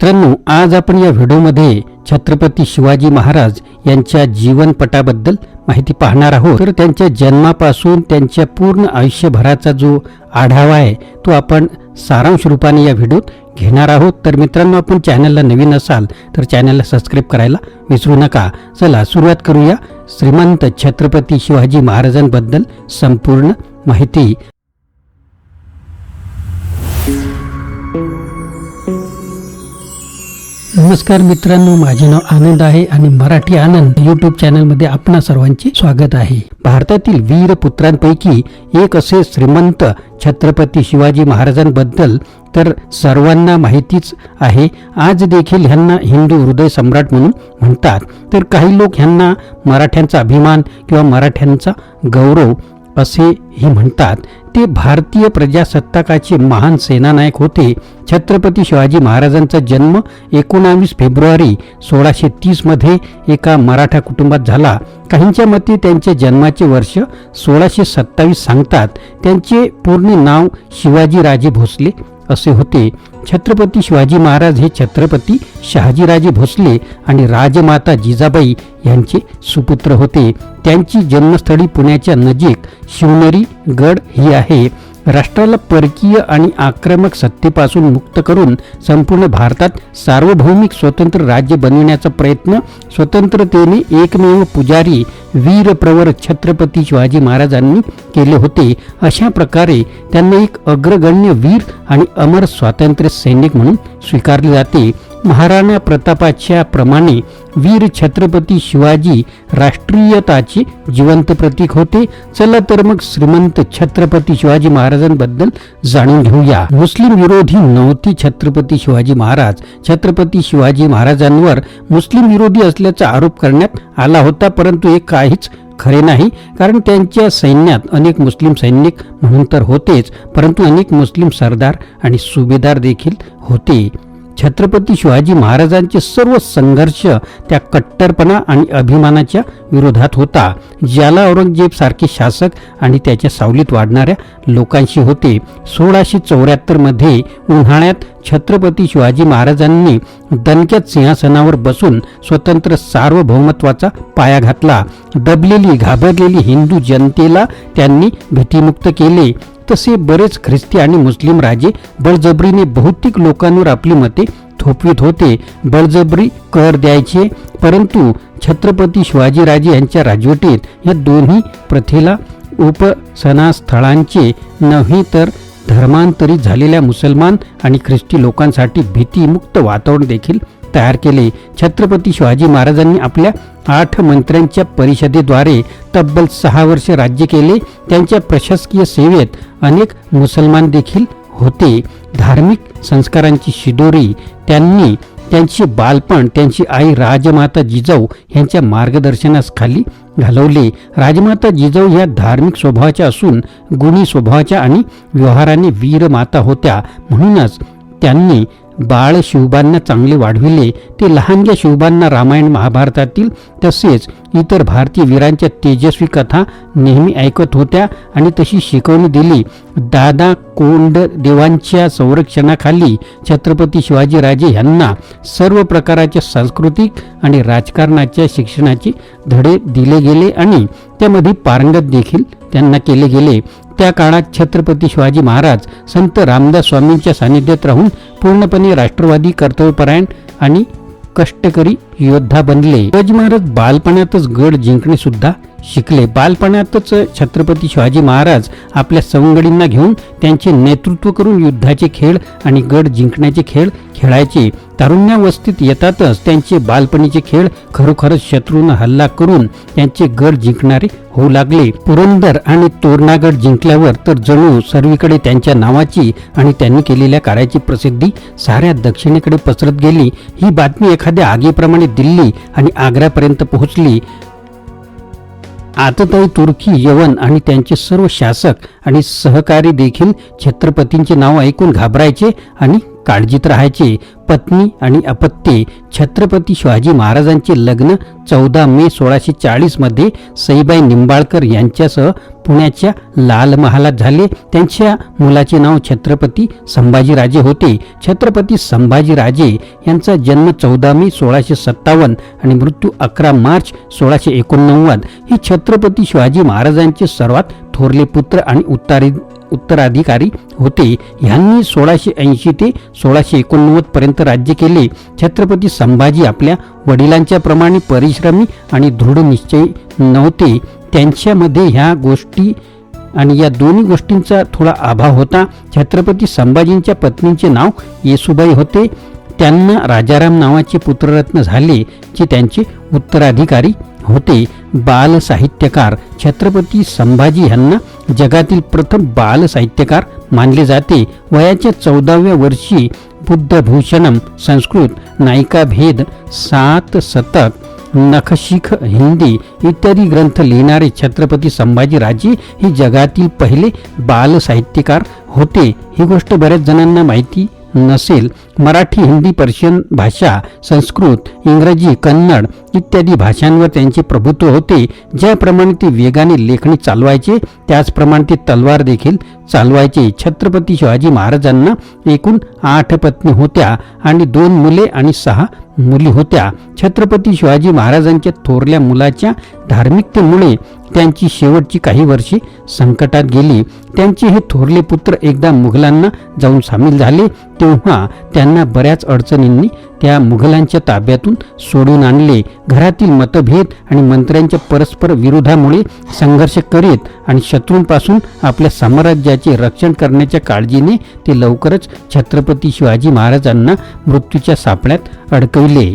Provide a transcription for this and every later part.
मित्रांनो आज आपण या व्हिडिओमध्ये छत्रपती शिवाजी महाराज यांच्या जीवनपटाबद्दल माहिती पाहणार आहोत. तर त्यांच्या जन्मापासून त्यांच्या पूर्ण आयुष्यभराचा जो आढावा आहे तो आपण सारांश रूपाने या व्हिडिओत घेणार आहोत. तर मित्रांनो आपण चॅनलला नवीन असाल तर चॅनलला सबस्क्राईब करायला विसरू नका. चला सुरुवात करूया. श्रीमंत छत्रपती शिवाजी महाराजांबद्दल संपूर्ण माहिती. नमस्कार मित्रांनो माझे नाव आनंद आहे आणि मराठी आनंद युट्यूब चॅनलमध्ये आपणा सर्वांचे स्वागत आहे. भारतातील वीर पुत्रांपैकी एक असे श्रीमंत छत्रपती शिवाजी महाराजांबद्दल तर सर्वांना माहितीच आहे. आज देखील ह्यांना हिंदू हृदय सम्राट म्हणून म्हणतात. तर काही लोक ह्यांना मराठ्यांचा अभिमान किंवा मराठ्यांचा गौरव असेही म्हणतात. ते भारतीय प्रजासत्ताकाचे महान सेनानायक होते. छत्रपती शिवाजी महाराजांचा जन्म एकोणावीस फेब्रुवारी सोळाशे तीसमध्ये एका मराठा कुटुंबात झाला. काहींच्या मते त्यांच्या जन्माचे वर्ष सोळाशे सत्तावीस सांगतात. त्यांचे पूर्ण नाव शिवाजीराजे भोसले असे होते. छत्रपती शिवाजी महाराज हे छत्रपती शहाजीराजे भोसले आणि राजमाता जिजाबाई यांचे सुपुत्र होते. त्यांची जन्मस्थळी पुण्याच्या नजीक शिवनेरी गड ही आहे. राष्ट्राला परकीय आणि आक्रमक सत्तेपासून मुक्त करून संपूर्ण भारतात सार्वभौमिक स्वतंत्र राज्य बनविण्याचा प्रयत्न स्वतंत्रतेने एकमेव पुजारी वीर प्रवर छत्रपती शिवाजी महाराजांनी केले होते. अशा प्रकारे त्यांना एक अग्रगण्य वीर आणि अमर स्वातंत्र्य सैनिक म्हणून स्वीकारले जाते. महाराणा प्रतापाच्या प्रमाणे वीर छत्रपती शिवाजी राष्ट्रीयताचे जिवंत प्रतीक होते. चला तर मग श्रीमंत छत्रपती शिवाजी महाराजांबद्दल जाणून घेऊया. मुस्लिम विरोधी नव्हती छत्रपती शिवाजी महाराज. छत्रपती शिवाजी महाराजांवर मुस्लिम विरोधी असल्याचा आरोप करण्यात आला होता परंतु हे काहीच खरे नाही कारण त्यांच्या सैन्यात अनेक मुस्लिम सैनिक म्हणून तर होतेच परंतु अनेक मुस्लिम सरदार आणि सुभेदार देखील होते. छत्रपती शिवाजी महाराजांचे सर्व संघर्ष त्या कट्टरपणा आणि अभिमानाच्या विरोधात होता ज्याला औरंगजेब सारखे शासक आणि त्याच्या सावलीत वाढणाऱ्या लोकांशी होते. सोळाशे चौऱ्याहत्तरमध्ये उन्हाळ्यात छत्रपती शिवाजी महाराजांनी दणक्यात सिंहासनावर बसून स्वतंत्र सार्वभौमत्वाचा पाया घातला. दबलेली घाबरलेली हिंदू जनतेला त्यांनी भीतीमुक्त केले. तसे बरेच ख्रिस्ती आणि मुस्लिम राजे बळजबरीने बहुतेक लोकांवर आपली मते थोपवित होते. बळजबरी कर द्यायचे परंतु छत्रपती शिवाजीराजे यांच्या राजवटीत या दोन्ही प्रथेला उपसनास्थळांचे नव्हे तर धर्मांतरित झालेल्या मुसलमान आणि ख्रिस्ती लोकांसाठी भीतीमुक्त वातावरण देखील तयार केले. छत्रपती शिवाजी महाराजांनी आपल्या आठ मंत्र्यांच्या परिषदेद्वारे तब्बल सहा वर्ष राज्य केले. त्यांच्या प्रशासकीय सेवेत अनेक मुसलमान देखील होते. धार्मिक संस्कारांची शिदोरी त्यांनी त्यांचे बालपण त्यांची आई राजमाता जिजाऊ यांच्या मार्गदर्शनाखाली घालवले. राजमाता जिजाऊ ह्या धार्मिक स्वभावाच्या असून गुणी स्वभावाच्या आणि व्यवहाराने वीरमाता होत्या. म्हणूनच त्यांनी बाळ शिवबांना चांगले वाढविले ते लहानग्या शिवबांना रामायण महाभारतातील तसेच इतर भारतीय वीरांच्या तेजस्वी कथा नेहमी ऐकत होत्या आणि तशी शिकवणी दिली. दादा कोंड देवांच्या संरक्षणाखाली छत्रपती शिवाजीराजे यांना सर्व प्रकाराच्या सांस्कृतिक आणि राजकारणाच्या शिक्षणाचे धडे दिले गेले आणि त्यामध्ये पारंगत देखील त्यांना केले गेले. त्या काळात छत्रपती शिवाजी महाराज संत रामदास स्वामींच्या सानिध्यात राहून पूर्णपणे राष्ट्रवादी कर्तव्यपरायण आणि कष्टकरी योद्धा बनले. शिवाजी महाराज बालपणातच गड जिंकणे सुद्धा शिकले. बालपणातच छत्रपती शिवाजी महाराज आपल्या सवंगडींना घेऊन त्यांचे नेतृत्व करून युद्धाचे खेळ आणि गड जिंकण्याचे खेळ खेळायचे. तारुण्यावस्थेत येतातच त्यांचे बालपणीचे खेळ खरोखरच शत्रूंना हल्ला करून त्यांचे गड जिंकणारे होऊ लागले. पुरंदर आणि तोरणागड जिंकल्यावर तर जणू सर्वीकडे त्यांच्या नावाची आणि त्यांनी केलेल्या कार्याची प्रसिद्धी साऱ्या दक्षिणेकडे पसरत गेली. ही बातमी एखाद्या आगीप्रमाणे दिल्ली आणि आग्र्यापर्यंत पोहोचली. आतताई तुर्की यवन आणि त्यांचे सर्व शासक आणि सहकारी देखील छत्रपतींचे नाव ऐकून घाबरायचे आणि काळजीत राहायचे. पत्नी आणि अपत्ये. छत्रपती शिवाजी महाराजांचे लग्न चौदा मे सोळाशे चाळीसमध्ये सईबाई निंबाळकर यांच्यासह पुण्याच्या लाल महालात झाले. त्यांच्या मुलाचे नाव छत्रपती संभाजीराजे होते. छत्रपती संभाजीराजे यांचा जन्म चौदा मे सोळाशे सत्तावन्न आणि मृत्यू अकरा मार्च सोळाशे एकोणनव्वद. हे छत्रपती शिवाजी महाराजांचे सर्वात थोरले पुत्र आणि उत्तरी उत्तराधिकारी होते. ह्यांनी सोळाशे ऐंशी ते सोळाशे एकोणनव्वद पर्यंत राज्य केले. छत्रपती संभाजी आपल्या वडिलांच्या प्रमाणे परिश्रमी आणि दृढ निश्चय नव्हते. त्यांच्यामध्ये ह्या गोष्टी आणि या दोन्ही गोष्टींचा थोडा अभाव होता. छत्रपती संभाजींच्या पत्नीचे नाव येसुबाई होते. त्यांना राजाराम नावाचे पुत्ररत्न झाले जे त्यांचे उत्तराधिकारी होते. बाल साहित्यकार छत्रपती संभाजी यांना जगातील प्रथम बाल साहित्यकार मानले जाते. वयाच्या चौदाव्या वर्षी बुद्धभूषणम संस्कृत नायिका भेद सात शतक नखशिख हिंदी इत्यादी ग्रंथ लिहिणारे छत्रपती संभाजी राजे हे जगातील पहिले बाल साहित्यकार होते. ही गोष्ट बऱ्याच जणांना माहिती नसेल. मराठी हिंदी पर्शियन भाषा संस्कृत इंग्रजी कन्नड इत्यादी भाषांवर त्यांचे प्रभुत्व होते. ज्याप्रमाणे ते वेगाने लेखणी चालवायचे त्याचप्रमाणे ते तलवार देखील चालवायचे. छत्रपती शिवाजी महाराजांना एकूण आठ पत्नी होत्या आणि दोन मुले आणि सहा मुली होत्या. छत्रपती शिवाजी महाराजांच्या थोरल्या मुलाच्या धार्मिकतेमुळे त्यांची शेवटची काही वर्षे संकटात गेली. त्यांचे हे थोरले पुत्र एकदा मुघलांना जाऊन सामील झाले. तेव्हा त्यांना बऱ्याच अडचणींनी त्या मुघलांच्या ताब्यातून सोडून आणले. घरातील मतभेद आणि मंत्र्यांच्या परस्पर विरोधामुळे संघर्ष करीत आणि शत्रूंपासून आपल्या साम्राज्याचे रक्षण करण्याच्या काळजीने ते लवकरच छत्रपती शिवाजी महाराजांना मृत्यूच्या सापळ्यात अडकविले.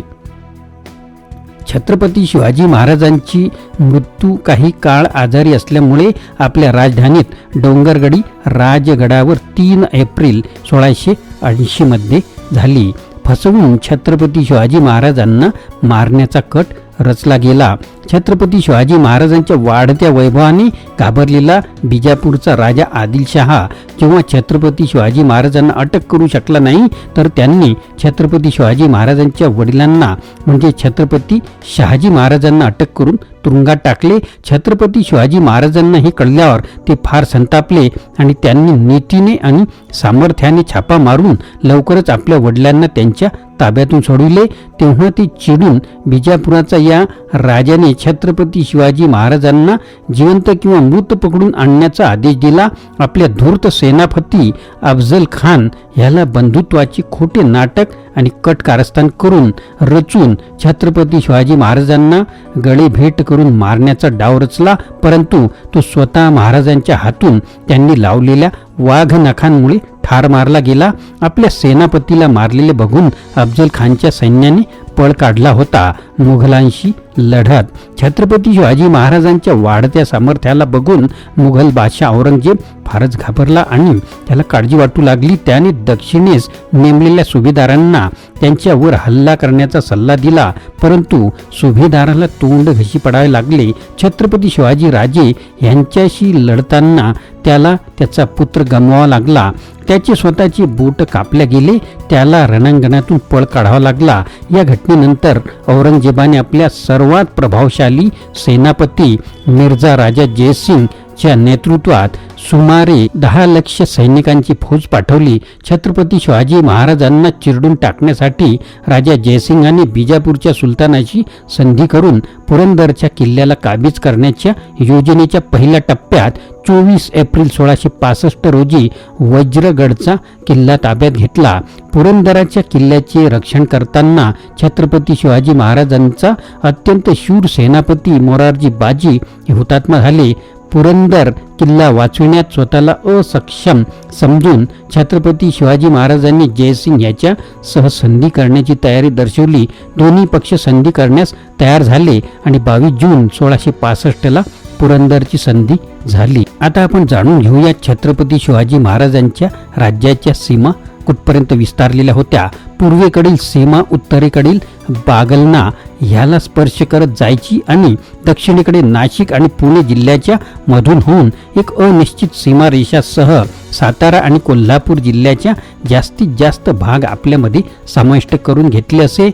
छत्रपती शिवाजी महाराजांची मृत्यू काही काळ आजारी असल्यामुळे आपल्या राजधानीत डोंगरगडी राजगडावर तीन एप्रिल सोळाशे ऐंशीमध्ये झाली. फसवून छत्रपती शिवाजी महाराजांना मारण्याचा कट रचला गेला. छत्रपती शिवाजी महाराजांच्या वाढत्या वैभवाने घाबरलेला बिजापूरचा राजा आदिलशहा जेव्हा छत्रपती शिवाजी महाराजांना अटक करू शकला नाही तर त्यांनी छत्रपती शिवाजी महाराजांच्या वडिलांना म्हणजे छत्रपती शहाजी महाराजांना अटक करून तुरुंगात टाकले. छत्रपती शिवाजी महाराजांना हे कळल्यावर ते फार संतापले आणि त्यांनी नीतीने आणि सामर्थ्याने छापा मारून लवकरच आपल्या वडिलांना त्यांच्या ताब्यातून सोडविले. तेव्हा ते चिडून बिजापुराचा या राजाने छत्रपती शिवाजी महाराजांना जिवंत किंवा मृत पकडून आणण्याचा आदेश दिला. आपल्या धूर्त सेनापती अफजल खान ह्याला बंधुत्वाचे खोटे नाटक आणि कट कारस्थान करून रचून छत्रपती शिवाजी महाराजांना गळे भेट करून मारण्याचा डाव रचला. परंतु तो स्वतः महाराजांच्या हातून त्यांनी लावलेल्या वाघ नखांमुळे ठार मारला गेला. आपल्या सेनापतीला मारलेले बघून अफजल खानच्या सैन्याने पळ काढला होता. मुघलांशी लढत. छत्रपती शिवाजी महाराजांच्या वाढत्या सामर्थ्याला बघून मुघल बादशाह औरंगजेब फारच घाबरला आणि त्याला काळजी वाटू लागली. त्याने दक्षिणेस नेमलेल्या सुभेदारांना त्यांच्यावर हल्ला करण्याचा सल्ला दिला. परंतु सुभेदाराला तोंड घशी पडावे लागले. छत्रपती शिवाजी राजे यांच्याशी लढताना त्याला त्याचा पुत्र गमवावा लागला. त्याचे स्वतःचे बोट कापल्या गेले. त्याला रणांगणातून पळ काढावा लागला. या घटनेनंतर औरंगजेबाने आपल्या सर्व सर्वात प्रभावशाली सेनापती मिर्झा राजा जयसिंग च्या नेतृत्वात सुमारे दहा लक्ष सैनिकांची फौज पाठवली. छत्रपती शिवाजी महाराजांना चिरडून टाकण्यासाठी राजा जयसिंगाने बिजापूरच्या सुलतानाची संधी करून पुरंदरच्या किल्ल्याला काबीज करण्याच्या योजनेच्या पहिल्या टप्प्यात चोवीस एप्रिल सोळाशे पासष्ट रोजी वज्रगडचा किल्ला ताब्यात घेतला. पुरंदराच्या किल्ल्याचे रक्षण करताना छत्रपती शिवाजी महाराजांचा अत्यंत शूर सेनापती मोरारजी बाजी हे हुतात्मा झाले. पुरंदर किल्ला वाचविण्यात स्वतःला असक्षम समजून छत्रपती शिवाजी महाराजांनी जयसिंग याच्या सह संधी करण्याची तयारी दर्शवली. दोन्ही पक्ष संधी करण्यास तयार झाले आणि बावीस जून सोळाशे पासष्टला पुरंदरची संधी झाली. आता आपण जाणून घेऊया छत्रपती शिवाजी महाराजांच्या राज्याच्या सीमा कुठपर्यंत विस्तारलेल्या होत्या. पूर्वेकडील सीमा उत्तरेकडील बागलना ह्याला स्पर्श करत जायची आणि दक्षिणेकडे नाशिक आणि पुणे जिल्ह्याच्या मधून होऊन एक अनिश्चित सीमारेषासह सातारा आणि कोल्हापूर जिल्ह्याच्या जास्तीत जास्त भाग आपल्यामध्ये समाविष्ट करून घेतले असे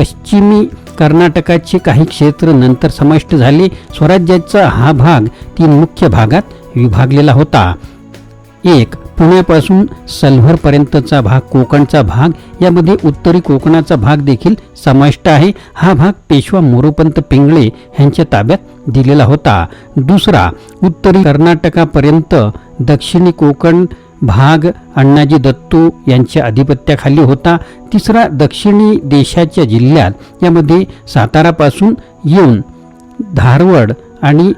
पश्चिमी कर्नाटकाचे काही क्षेत्र नंतर समाविष्ट झाले. स्वराज्याचा हा भाग तीन मुख्य भागात विभागलेला होता. एक पुण्यापासून सलभरपर्यंतचा भाग कोकणचा भाग. यामध्ये उत्तरी कोकणाचा भाग देखील समाविष्ट आहे. हा भाग पेशवा मोरोपंत पिंगळे यांच्या ताब्यात दिलेला होता. दुसरा उत्तरी कर्नाटकापर्यंत दक्षिणी कोकण भाग अण्णाजी दत्तू यांच्या अधिपत्याखाली होता. तिसरा दक्षिणी देशाच्या जिल्ह्यात यामध्ये सातारापासून येऊन धारवड आणि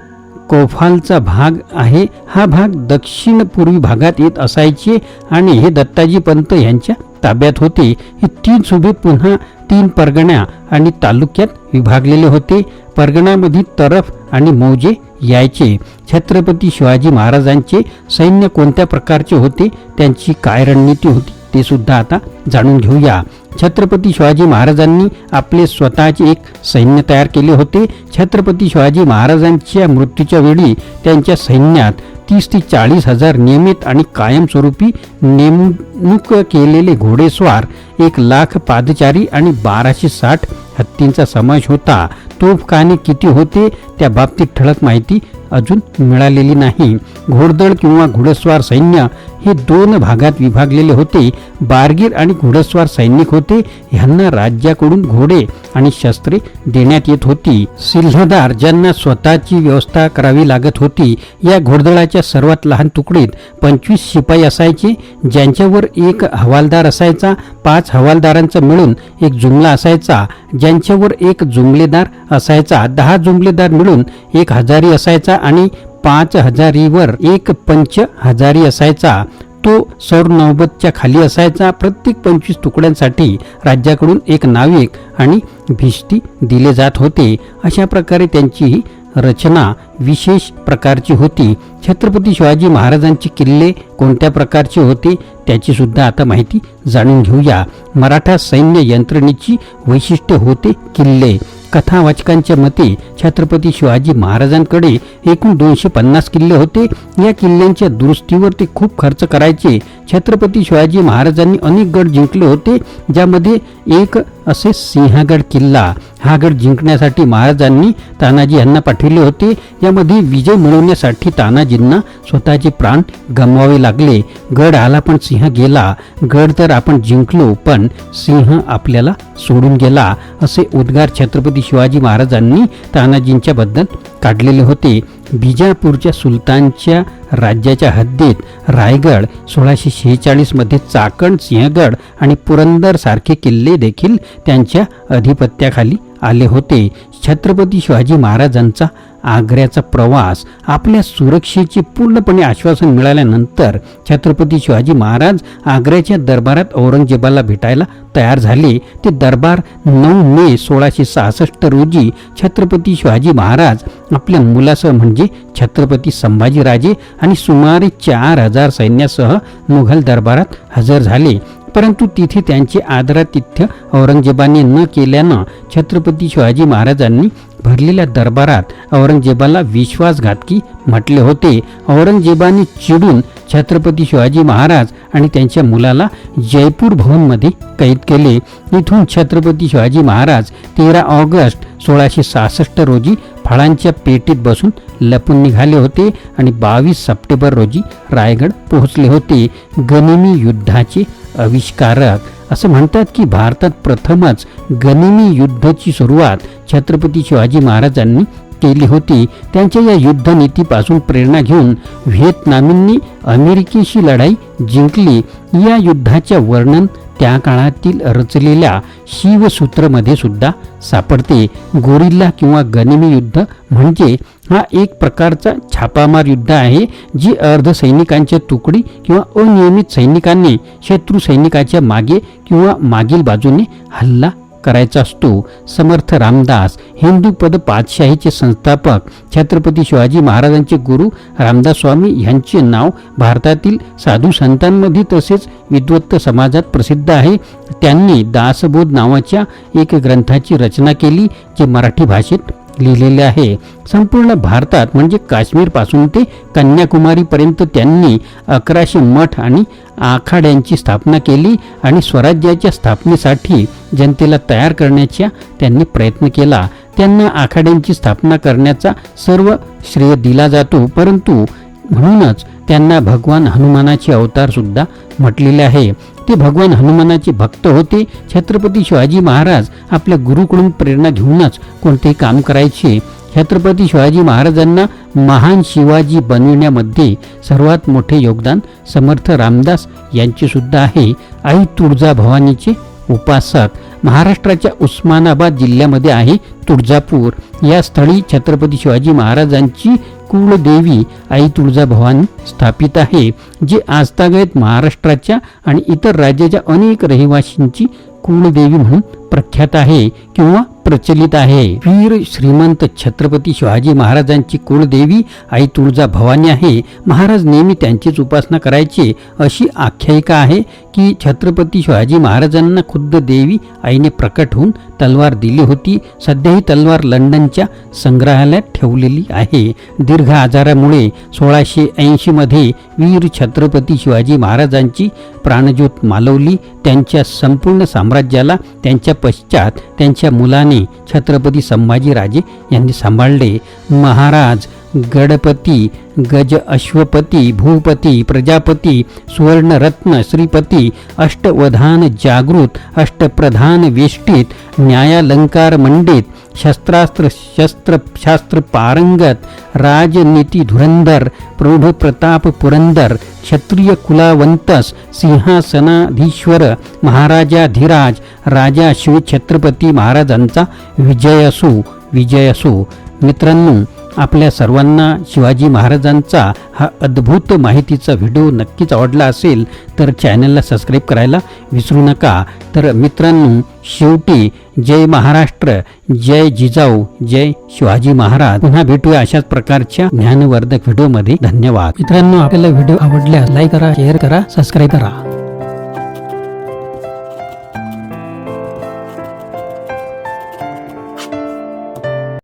कोफालचा भाग आहे. हा भाग दक्षिण पूर्वी भागात येत असायचे आणि हे दत्ताजी पंत यांच्या ताब्यात होते. हे तीन सुभे पुन्हा तीन परगण्या आणि तालुक्यात विभागलेले होते. परगण्यामध्ये तरफ आणि मौजे यायचे. छत्रपती शिवाजी महाराजांचे सैन्य कोणत्या प्रकारचे होते? त्यांची काय रणनीती होती? ते सुद्धा आता जाणून घेऊया. छत्रपती शिवाजी महाराजांनी आपले स्वतःचे एक सैन्य तयार केले होते. छत्रपती शिवाजी महाराजांच्या मृत्यूच्या वेळी त्यांच्या सैन्यात तीस ते चाळीस हजार नियमित आणि कायमस्वरूपी नेमणूक केलेले घोडेस्वार एक लाख पादचारी आणि बाराशे साठ हत्तींचा समावेश होता. तोफखाने किती होते त्या बाबतीत ठळक माहिती अजून मिळालेली नाही. घोडदळ किंवा घोडस्वार सैन्य हे दोन भागात विभागलेले होते. बारगीर आणि घोडस्वार सैनिक होते. ह्यांना राज्याकडून घोडे आणि शस्त्रे देण्यात येत होती. सिल्हदार ज्यांना स्वतःची व्यवस्था करावी लागत होती या घोडदळाच्या सर्वात लहान तुकडीत पंचवीस शिपाई असायचे ज्यांच्यावर एक हवालदार असायचा पाच हवालदारांचा मिळून एक जुमला असायचा ज्यांच्यावर एक जुमलेदार असायचा दहा जुमलेदार मिळून एक हजारी असायचा आणि पाच हजारीवर एक पंच हजारी असायचा. तो सौर नौबतच्या खाली असायचा. प्रत्येक पंचवीस तुकड्यांसाठी राज्याकडून एक नाविक आणि भिष्टी दिले जात होते. अशा प्रकारे त्यांची ही रचना विशेष प्रकारची होती. छत्रपती शिवाजी महाराजांचे किल्ले कोणत्या प्रकारचे होते त्याची सुद्धा आता माहिती जाणून घेऊया. मराठा सैन्य यंत्रणेची वैशिष्ट्य होते किल्ले. कथावाचकांच्या मते छत्रपती शिवाजी महाराजांकडे एकूण दोनशे पन्नास किल्ले होते. या किल्ल्यांच्या दुरुस्तीवर ते खूप खर्च करायचे. छत्रपती शिवाजी महाराजांनी अनेक गड जिंकले होते ज्यामध्ये एक असे सिंहगड किल्ला हा गड जिंकण्यासाठी महाराजांनी तानाजी यांना पाठविले होते. यामध्ये विजय मिळवण्यासाठी तानाजींना स्वतःचे प्राण गमवावे लागले. गड आला पण सिंह गेला. गड तर आपण जिंकलो पण सिंह आपल्याला सोडून गेला असे उद्गार छत्रपती शिवाजी महाराजांनी तानाजींच्याबद्दल काढलेले होते. बिजापूरच्या सुलतानच्या राज्याच्या हद्दीत रायगड सोळाशे शेहेचाळीसमध्ये चाकण सिंहगड आणि पुरंदर सारखे किल्ले देखील त्यांच्या अधिपत्याखाली आले होते. छत्रपती शिवाजी महाराजांचा आग्र्याचा प्रवास आपल्या सुरक्षेचे पूर्णपणे आश्वासन मिळाल्यानंतर छत्रपती शिवाजी महाराज आग्र्याच्या दरबारात औरंगजेबाला भेटायला तयार झाले. ते दरबार नऊ मे सोळाशे सहासष्ट रोजी छत्रपती शिवाजी महाराज आपल्या मुलासह म्हणजे छत्रपती संभाजीराजे आणि सुमारे चार हजार सैन्यासह मुघल दरबारात हजर झाले. परंतु तिथे त्यांचे आदरातिथ्य औरंगजेबाने न केल्यानं छत्रपती शिवाजी महाराजांनी भरलेल्या दरबारात औरंगजेबाला विश्वासघातकी म्हटले होते. औरंगजेबाने चिडून छत्रपती शिवाजी महाराज आणि त्यांच्या मुलाला जयपूर भवनमध्ये कैद केले. इथून छत्रपती शिवाजी महाराज तेरा ऑगस्ट सोळाशे सहासष्ट रोजी फळांच्या पेटीत बसून लपून निघाले होते आणि बावीस सप्टेंबर रोजी रायगड पोहोचले होते. गनिमी युद्धाचे आविष्कारक. असं म्हणतात की भारतात प्रथमच गनिमी युद्धाची सुरुवात छत्रपती शिवाजी महाराजांनी केली होती. त्यांच्या या युद्धनीतीपासून प्रेरणा घेऊन व्हिएतनामींनी अमेरिकेशी लढाई जिंकली. या युद्धाच्या वर्णन त्या काळातील रचलेल्या शिवसूत्रमध्ये सुद्धा सापडते. गोरिल्ला किंवा गनिमी युद्ध म्हणजे हा एक प्रकारचा छापामार युद्ध आहे जी अर्धसैनिकांच्या तुकडी किंवा अनियमित सैनिकांनी शत्रू सैनिकाच्या मागे किंवा मागील बाजूने हल्ला करायचा असतो. समर्थ रामदास हिंदू पद पातशाहीचे संस्थापक छत्रपती शिवाजी महाराजांचे गुरु रामदास स्वामी यांचे नाव भारतातील साधू संतांमध्ये तसेच विद्वत्त समाजात प्रसिद्ध आहे. त्यांनी दासबोध नावाच्या एक ग्रंथाची रचना केली जे मराठी भाषेत लिहिलेले आहे. संपूर्ण भारतात म्हणजे काश्मीरपासून ते कन्याकुमारीपर्यंत त्यांनी अकराशे मठ आणि आखाड्यांची स्थापना केली आणि स्वराज्याच्या स्थापनेसाठी जनतेला तयार करण्याचा त्यांनी प्रयत्न केला. त्यांना आखाड्यांची स्थापना करण्याचा सर्व श्रेय दिला जातो परंतु म्हणूनच त्यांना भगवान हनुमानाचे अवतार सुद्धा म्हटलेले आहे. ते भगवान हनुमानाचे भक्त होते. छत्रपती शिवाजी महाराज आपल्या गुरुकडून प्रेरणा घेऊनच कोणतेही काम करायचे? छत्रपती शिवाजी महाराजांना महान शिवाजी बनविण्यामध्ये सर्वात मोठे योगदान समर्थ रामदास यांचे सुद्धा आहे. आई तुळजा भवानीचे उपासक. महाराष्ट्राच्या उस्मानाबाद जिल्ह्यामध्ये आहे तुळजापूर. या स्थळी छत्रपती शिवाजी महाराजांची कुळदेवी आई तुळजाभवानी स्थापित आहे जे आजतागत महाराष्ट्राच्या आणि इतर राज्याच्या अनेक रहिवासींची कुळदेवी म्हणून प्रख्यात आहे किंवा प्रचलित आहे. वीर श्रीमंत छत्रपती शिवाजी महाराजांची कुलदेवी आई तुळजा भवानी आहे. महाराज नेहमी त्यांचीच उपासना करायचे अशी आख्यायिका आहे की छत्रपती शिवाजी महाराजांना खुद्द देवी आईने प्रकट होऊन तलवार दिली होती. सध्या ही तलवार लंडनच्या संग्रहालयात ठेवलेली आहे. दीर्घ आजारामुळे सोळाशे ऐंशीमध्ये वीर छत्रपती शिवाजी महाराजांची प्राणज्योत मालवली त्यांच्या संपूर्ण साम्राज्याला त्यांच्या पश्चात त्यांच्या मुलाने छत्रपती संभाजीराजे यांनी सांभाळले. महाराज गडपती गज अश्वपती भूपती प्रजापती सुवर्णरत्न श्रीपती अष्टवधान जागृत अष्टप्रधान वेष्टीत न्यायालंकार मंडित शस्त्रास्त्र शस्त्र शास्त्र पारंगत राजनीती धुरंधर प्रौढ प्रताप पुरंदर क्षत्रिय कुलावंतस सिंहासनाधीश्वर महाराजाधिराज राजा शिव छत्रपती महाराजांचा विजय असो विजय असो. मित्रांनो आपल्या सर्वांना शिवाजी महाराजांचा हा अद्भुत माहितीचा व्हिडिओ नक्कीच आवडला असेल तर चॅनलला सबस्क्राईब करायला विसरू नका. तर मित्रांनो शेवटी जय महाराष्ट्र जय जिजाऊ जय शिवाजी महाराज. पुन्हा भेटूया अशाच प्रकारच्या ज्ञानवर्धक व्हिडिओमध्ये. धन्यवाद. मित्रांनो आपल्याला व्हिडिओ आवडल्यास लाईक करा शेअर करा सबस्क्राईब करा.